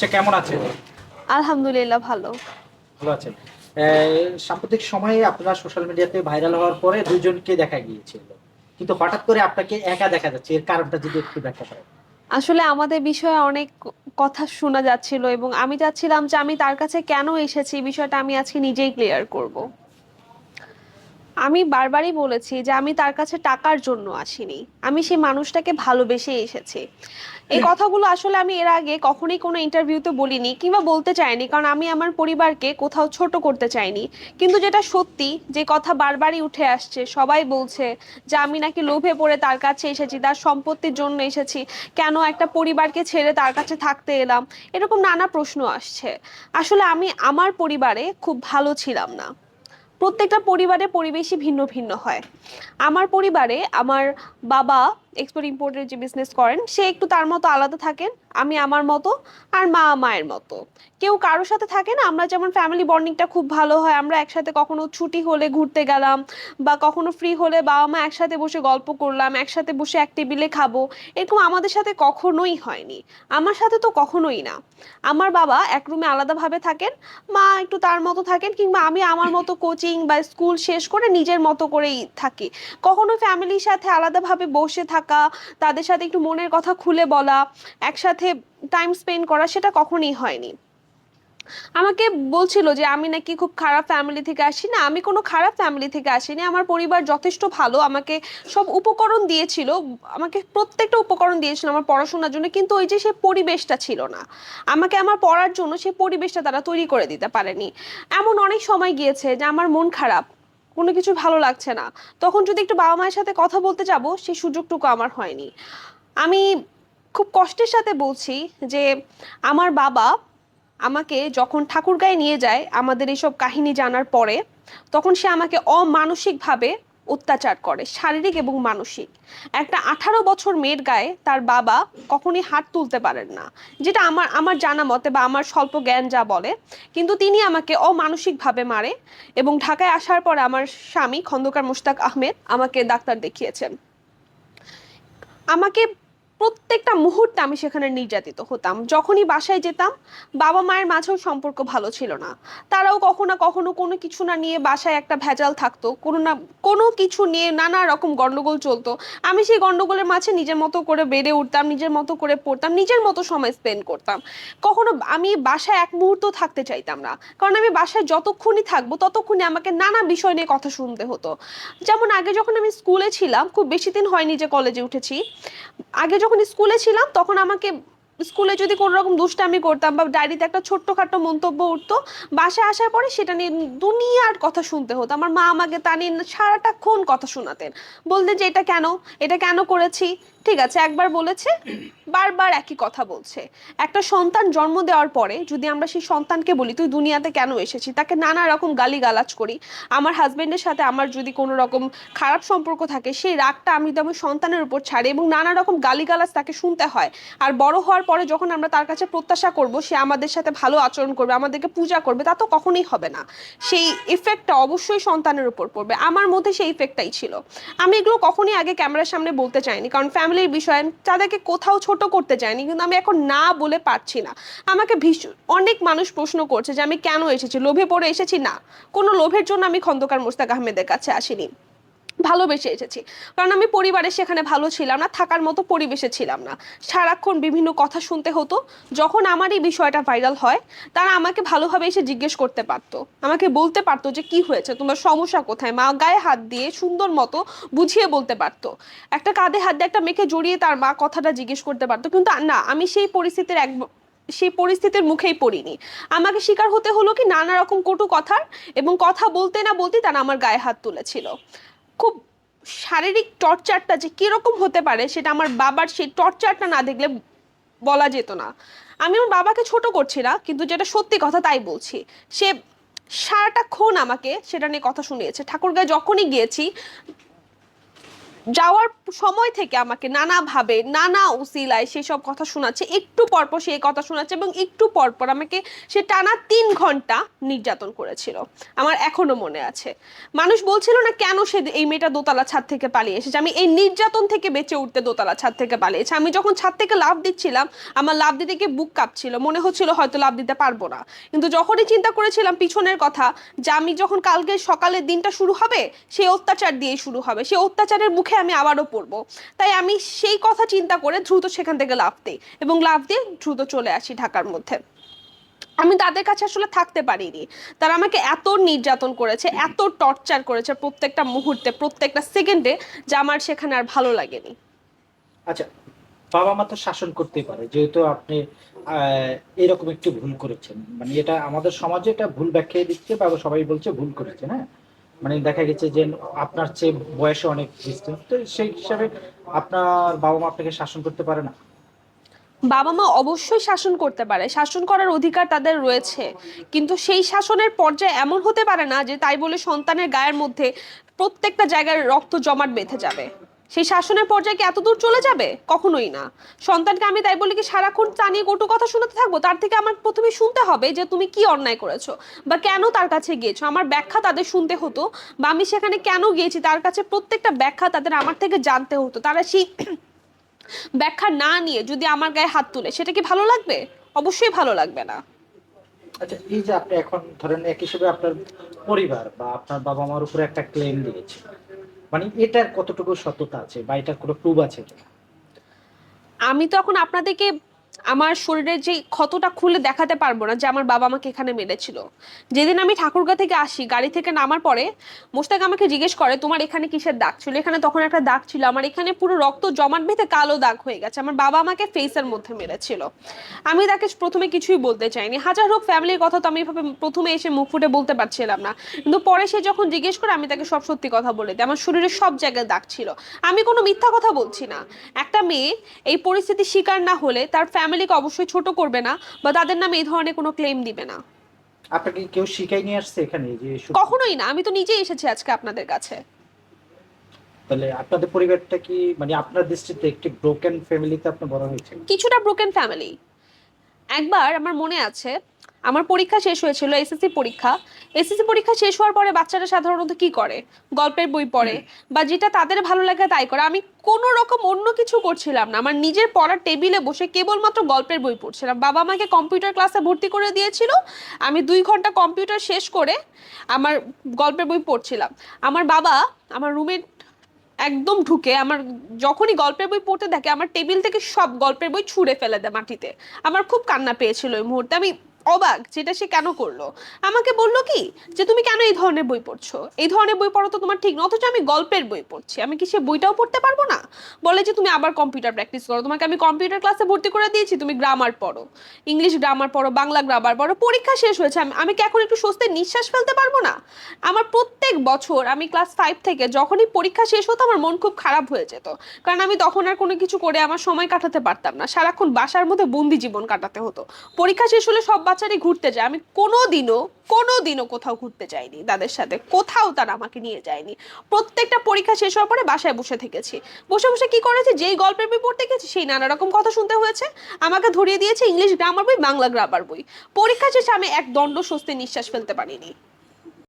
সে কেমন আছে আলহামদুলিল্লাহ ভালো। ভালো আছেন। সাম্প্রতিক সময়ে আপনারা সোশ্যাল মিডিয়াতে ভাইরাল হওয়ার পরে দুজনকে দেখা গিয়েছিল। কিন্তু হঠাৎ করে আপনাকে একা দেখা যাচ্ছে এর কারণটা যদি একটু ব্যাখ্যা করেন। আসলে আমাদের বিষয়ে অনেক কথা শোনা যাচ্ছিল এবং আমি চাচ্ছিলাম যে আমি তার কাছে কেন এসেছি এই বিষয়টা আমি আজকে নিজেই ক্লিয়ার করব। আমি বারবারই বলেছি যে আমি তার কাছে টাকার জন্য আসিনি। আমি সেই মানুষটাকে ভালোবেসে এসেছি। এই কথাগুলো আসলে আমি এর আগে কখনোই কোনো ইন্টারভিউতে বলিনি কিংবা বলতে চাইনি কারণ আমি আমার পরিবারকে কোথাও ছোট করতে চাইনি। কিন্তু যেটা সত্যি যে কথা বারবারই উঠে আসছে সবাই বলছে যে আমি নাকি লোভে পড়ে তার কাছে এসেছি তার সম্পত্তির জন্য এসেছি কেন একটা পরিবারকে ছেড়ে তার কাছে থাকতে এলাম? এরকম নানা প্রশ্ন আসছে। আসলে আমি আমার পরিবারে খুব ভালো ছিলাম না। প্রত্যেকটা পরিবারে পরিবেশই ভিন্ন ভিন্ন হয়। আমার পরিবারে আমার বাবা এক্সপোর্ট ইম্পোর্টের যে বিজনেস করেন, সে একটু তার মতো আলাদা থাকেন, আমি আমার মতো আর মা মায়ের মতো। কেউ কারোর সাথে থাকে না, আমরা যেমন ফ্যামিলি বন্ডিংটা খুব ভালো হয়, আমরা একসাথে কখনো ছুটি হলে ঘুরতে গেলাম, বা কখনো ফ্রি হলে বাবা মা একসাথে বসে গল্প করলাম, একসাথে বসে এক টেবিলে খাব, এরকম আমাদের সাথে কখনোই হয়নি। আমার সাথে তো কখনোই না। আমার বাবা এক রুমে আলাদাভাবে থাকেন, মা একটু তার মতো থাকেন, কিংবা আমি আমার মতো কোচিং বা স্কুল শেষ করে নিজের মতো করেই থাকি। কখনো ফ্যামিলির সাথে আলাদাভাবে বসে থাকা তাদের সাথে একটু মনের কথা খুলে বলা, একসাথে টাইম স্পেন্ড করা, সেটা কখনোই হয়নি। আমাকে বলছিল যে, আমি নাকি খুব খারাপ ফ্যামিলি থেকে আসি। না, আমি কোনো খারাপ ফ্যামিলি থেকে আসিনি। আমার পরিবার যথেষ্ট ভালো, আমাকে সব উপকরণ দিয়েছিল। আমাকে প্রত্যেকটা উপকরণ দিয়েছিল আমার পড়াশোনার জন্য, কিন্তু ওই যে সে পরিবেশটা ছিল না। আমাকে আমার পড়ার জন্য সেই পরিবেশটা তারা তৈরি করে দিতে পারেনি। এমন অনেক সময় গিয়েছে যে, আমার মন খারাপ। কোনো কিছু ভালো লাগছে না। তখন যদি একটু বাবা মায়ের সাথে কথা বলতে যাব, সেই সুযোগটুকু আমার হয়নি। আমি খুব কষ্টের সাথে বলছি যে, আমার বাবা আমাকে যখন ঠাকুরগায়ে নিয়ে যায়, আমাদের এইসব কাহিনী জানার পরে, তখন সে আমাকে অমানসিকভাবে অত্যাচার করে, শারীরিক এবং মানসিক। একটা আঠারো বছর মেয়ের গায়ে তার বাবা কখনই হাত তুলতে পারেন না, যেটা আমার আমার জানা মতে বা আমার স্বল্প জ্ঞান যা বলে। কিন্তু তিনি আমাকে অমানসিকভাবে মারে এবং ঢাকায় আসার পর আমার স্বামী খন্দকার মুশতাক আহমেদ আমাকে ডাক্তার দেখিয়েছেন। আমাকে প্রত্যেকটা মুহূর্তে আমি সেখানে নির্যাতিত হতাম। যখনই বাসায় যেতাম, বাবা মায়ের মাঝেও সম্পর্ক ভালো ছিল না। তারাও কখনো কখনো কোনো কিছু না নিয়ে বাসায় একটা ভেজাল থাকতো, কোনো না, কোনো কিছু নিয়ে নানা রকম গণ্ডগোল চলতো। আমি সেই গন্ডগোলের মাঝে নিজের মতো করে বেড়ে উঠতাম, নিজের মতো করে পড়তাম, নিজের মতো সময় স্পেন্ড করতাম। কখনো আমি বাসায় এক মুহূর্ত থাকতে চাইতাম না। কারণ আমি বাসায় যতক্ষণই থাকব, ততক্ষণই আমাকে নানা বিষয় নিয়ে কথা শুনতে হতো। যেমন আগে যখন আমি স্কুলে ছিলাম, খুব বেশি দিন হয়নি যে কলেজে উঠেছি, আগে যখন স্কুলে ছিলাম তখন আমাকে স্কুলে যদি কোনো রকম দুষ্টামি করতাম বা ডায়েরিতে একটা ছোট্টখাটো মন্তব্য উঠতো, বাসায় আসার পরে সেটা নিয়ে দুনিয়ার কথা শুনতে হতো। আমার মা আমাকে তা নিয়ে সারাটাক্ষণ কথা শোনাতেন। বলতেন যে, এটা কেন? এটা কেন করেছি? ঠিক আছে, একবার বলেছে, বারবার একই কথা বলছে। একটা সন্তান জন্ম দেওয়ার পরে যদি আমরা সেই সন্তানকে বলি, তুই দুনিয়াতে কেন এসেছি তাকে নানা রকম গালিগালাজ করি। আমার হাজবেন্ডের সাথে আমার যদি কোনো রকম খারাপ সম্পর্ক থাকে, সেই রাগটা আমি যদি আমার সন্তানের উপর ছাড়ি এবং নানা রকম গালিগালাজ তাকে শুনতে হয়। আর বড় হওয়ার পরে যখন আমরা তার কাছে প্রত্যাশা করব, সে আমাদের সাথে ভালো আচরণ করবে, আমাদেরকে পূজা করবে, তা তো কখনোই হবে না। সেই ইফেক্টটা অবশ্যই সন্তানের উপর পড়বে। আমার মধ্যে সেই ইফেক্টটাই ছিল। আমি এগুলো কখনোই আগে ক্যামেরার সামনে বলতে চাইনি, কারণ ফ্যামিলির বিষয়ে তাদেরকে কোথাও ছোট করতে চাইনি, কিন্তু আমি এখন না বলে পারছি না। আমাকে ভীষণ অনেক মানুষ প্রশ্ন করছে যে, আমি কেন এসেছি? লোভে পড়ে এসেছি না? কোনো লোভের জন্য আমি খন্দকার মোস্তাক আহমেদের কাছে আসিনি। ভালোবেসে এসেছি। কারণ আমি পরিবারের সেখানে ভালো ছিলাম না, থাকার মতো পরিবেশে ছিলাম না। সারাক্ষণ বিভিন্ন কথা শুনতে হতো। যখন আমার এই বিষয়টা ভাইরাল হয়, তারা আমাকে ভালোভাবে এসে জিজ্ঞেস করতে পারতো। আমাকে বলতে পারতো যে, কি হয়েছে? তোমার সমস্যা কোথায়? মা গায়ে হাত দিয়ে সুন্দর মতো বুঝিয়ে বলতে পারতো। একটা কাঁধে হাত দিয়ে একটা মেয়েকে জড়িয়ে তার মা কথাটা জিজ্ঞেস করতে পারতো। কিন্তু না, আমি সেই পরিস্থিতির এক সেই পরিস্থিতির মুখেই পড়িনি। আমাকে শিকার হতে হলো কি নানা রকম কটু কথার এবং কথা বলতে না বলতে তারা আমার গায়ে হাত তুলেছিল। খুব শারীরিক টর্চারটা যে কীরকম হতে পারে সেটা আমার বাবার সেই টর্চারটা না দেখলে বলা যেত না। আমি আমার বাবাকে ছোট করছি না, কিন্তু যেটা সত্যি কথা তাই বলছি। সে সারাটা খুন আমাকে সেটা নিয়ে কথা শুনিয়েছে। ঠাকুরগাঁয়ে যখনই গিয়েছি যাওয়ার সময় থেকে আমাকে নানাভাবে, নানা উসিলায় সেসব কথা শোনাচ্ছে, একটু পরপর সে কথা শোনাচ্ছে এবং একটু পরপর আমাকে সে টানা তিন ঘণ্টা নির্যাতন করেছিল। আমার এখনও মনে আছে। মানুষ বলছিল না, কেন সে এই মেয়েটা দোতলা ছাদ থেকে পালিয়ে এসেছে? আমি এই নির্যাতন থেকে বেঁচে উঠতে দোতলা ছাদ থেকে পালিয়েছি। আমি যখন ছাদ থেকে লাভ দিচ্ছিলাম, আমার লাভ দিতে গিয়ে বুক কাঁপছিল। মনে হচ্ছিল হয়তো লাভ দিতে পারব না। কিন্তু যখনই চিন্তা করেছিলাম পিছনের কথা যে আমি যখন কালকে সকালের দিনটা শুরু হবে সেই অত্যাচার দিয়ে শুরু হবে। সেই অত্যাচারের মুখে আমি আবারও পড়ব। তাই আমি সেই কথা চিন্তা করে দ্রুত সেখান থেকে লাভ দিই এবং লাভ দিয়ে দ্রুত চলে আসি ঢাকার মধ্যে। আমি তাদের কাছে আসলে থাকতে পারিনি। তারা আমাকে এত নির্যাতন করেছে, এত টর্চার করেছে প্রত্যেকটা মুহূর্তে, প্রত্যেকটা সেকেন্ডে যে আমার সেখানে আর ভালো লাগেনি। আচ্ছা বাবা মা তো শাসন করতেই পারে, যেহেতু আপনি এরকম একটু ভুল করেছেন। মানে এটা আমাদের সমাজে এটা ভুল ব্যাখ্যা দিচ্ছে বা সবাই বলছে ভুল করেছেন হ্যাঁ? মানে দেখা গেছে যে আপনার চেয়ে বয়সে অনেক ডিস্টেন্স তো সেই হিসাবে আপনার বাবা মা আপনাকে শাসন করতে পারে না? বাবা মা অবশ্যই শাসন করতে পারে। শাসন করার অধিকার তাদের রয়েছে। কিন্তু সেই শাসনের পর্যায়ে এমন হতে পারে না যে তাই বলে সন্তানের গায়ের মধ্যে প্রত্যেকটা জায়গায় রক্ত জমাট বেঁধে যাবে। সেই শাসনের পর্যায়ে কি এত দূর চলে যাবে? কখনোই না। সন্তানকে আমি তাই বলি কি সারাক্ষণ তা নিয়ে কটু কথা শোনাতে থাকব। তার থেকে আমার প্রথমে শুনতে হবে যে তুমি কি অন্যায় করেছ বা কেন তার কাছে গিয়েছো? আমার ব্যাখ্যা তাদের শুনতে হতো বা আমি সেখানে কেন গিয়েছি? তার কাছে প্রত্যেকটা ব্যাখ্যা তাদের আমার থেকে জানতে হতো। তারা সেই ব্যাখ্যা না নিয়ে যদি আমার গায়ে হাত তুলে, সেটা কি ভালো লাগবে? অবশ্যই ভালো লাগবে না। আচ্ছা এই যে আপনি এখন ধরেন এক হিসেবে আপনার পরিবার বা আপনার বাবা মার উপরে একটা ক্লেম দিয়েছে। মানে এটার কতটুকু সততা আছে বা এটার কোনো প্রুফ আছে আমি তো এখন আপনাদেরকে আমার শরীরের যে ক্ষতটা খুলে দেখাতে পারব না, যে আমার বাবা আমাকে এখানে মেরেছিল। যেদিন আমি ঠাকুরগা থেকে আসি, গাড়ি থেকে নামার পরে মোস্তাক আমাকে জিজ্ঞেস করে, তোমার এখানে কিসের দাগ ছিল? এখানে তখন একটা দাগ ছিল। আমার এখানে পুরো রক্ত জমাট বেঁধে কালো দাগ হয়ে গেছে। আমার বাবা আমাকে ফেসের মধ্যে মেরেছিল। আমি তাকে প্রথমে কিছুই বলতে চাইনি। হাজার হোক ফ্যামিলির কথা তো আমি এভাবে প্রথমে এসে মুখ ফুটে বলতে পারছিলাম না। কিন্তু পরে সে যখন জিজ্ঞেস করে, আমি তাকে সব সত্যি কথা বলে দিই। আমার শরীরে সব জায়গায় দাগ ছিল। আমি কোনো মিথ্যা কথা বলছি না। একটা মেয়ে এই পরিস্থিতির শিকার না হলে তার ফ্যামিলিকে অবশ্যই ছোট করবে না বা তাদের নামে এই ধরনের কোনো ক্লেম দিবে না। আপনাকে কেউ শিখাই নিয়ে আসছে এখানে যে কখনোই না আমি তো নিজেই এসেছি আজকে আপনাদের কাছে। তাহলে আপনাদের পরিবারটা কি মানে আপনার দৃষ্টিতে একটি ব্রোকেন ফ্যামিলিতে আপনি বড় হয়েছে? কিছুটা ব্রোকেন ফ্যামিলি একবার আমার মনে আছে আমার পরীক্ষা শেষ হয়েছিল এসএসসি পরীক্ষা। এসএসসি পরীক্ষা শেষ হওয়ার পরে বাচ্চারা সাধারণত কি করে? গল্পের বই পড়ে বা যেটা তাদের ভালো লাগে তাই করে। আমি কোনো রকম অন্য কিছু করছিলাম না। আমার নিজের পড়ার টেবিলে বসে কেবলমাত্র গল্পের বই পড়ছিলাম। বাবা আমাকে কম্পিউটার ক্লাসে ভর্তি করে দিয়েছিল। আমি দুই ঘণ্টা কম্পিউটার শেষ করে আমার গল্পের বই পড়ছিলাম। আমার বাবা আমার রুমের একদম ঢুকে আমার যখনই গল্পের বই পড়তে দেখে আমার টেবিল থেকে সব গল্পের বই ছুঁড়ে ফেলে দেয় মাটিতে। আমার খুব কান্না পেয়েছিল ওই মুহূর্তে। আমি অবাক যেটা সে কেন করল। আমাকে বলল কি, যে তুমি কেন এই ধরনের বই পড়ছো? এই ধরনের বই পড়া তো তোমার ঠিক না অথচ আমি গল্পের বই পড়ছি। আমি কি সে বইটাও পড়তে পারব না? বলে যে তুমি আবার কম্পিউটার প্র্যাকটিস করো। তোমাকে আমি কম্পিউটার ক্লাসে ভর্তি করে দিয়েছি, তুমি গ্রামার পড়ো। ইংলিশ গ্রামার পড়ো, বাংলা গ্রামার পড়ো, পরীক্ষা শেষ হয়েছে। আমি আমি কি এখন একটু স্বস্তির নিঃশ্বাস ফেলতে পারব না? আমার প্রত্যেক বছর আমি ক্লাস ফাইভ থেকে যখনই পরীক্ষা শেষ হতো, আমার মন খুব খারাপ হয়ে যেত। কারণ আমি তখন আর কোনো কিছু করে আমার সময় কাটাতে পারতাম না। সারাক্ষণ বাসার মধ্যে বন্দি জীবন কাটাতে হতো। পরীক্ষা শেষ হলে সব বাচ্চারই ঘুরতে যায়। আমি কোনো দিনও কোনো দিনও কোথাও ঘুরতে যাইনি তাদের সাথে। কোথাও তারা আমাকে নিয়ে যায়নি। প্রত্যেকটা পরীক্ষা শেষ হওয়ার পরে বাসায় বসে থেকেছি। বসে বসে কি করেছি? যেই গল্পের বই পড়তে গেছি সেই নানা রকম কথা শুনতে হয়েছে। আমাকে ধরিয়ে দিয়েছে ইংলিশ গ্রামার বই, বাংলা গ্রামার বই। পরীক্ষা শেষে আমি এক দণ্ড স্বস্তি নিঃশ্বাস ফেলতে পারিনি।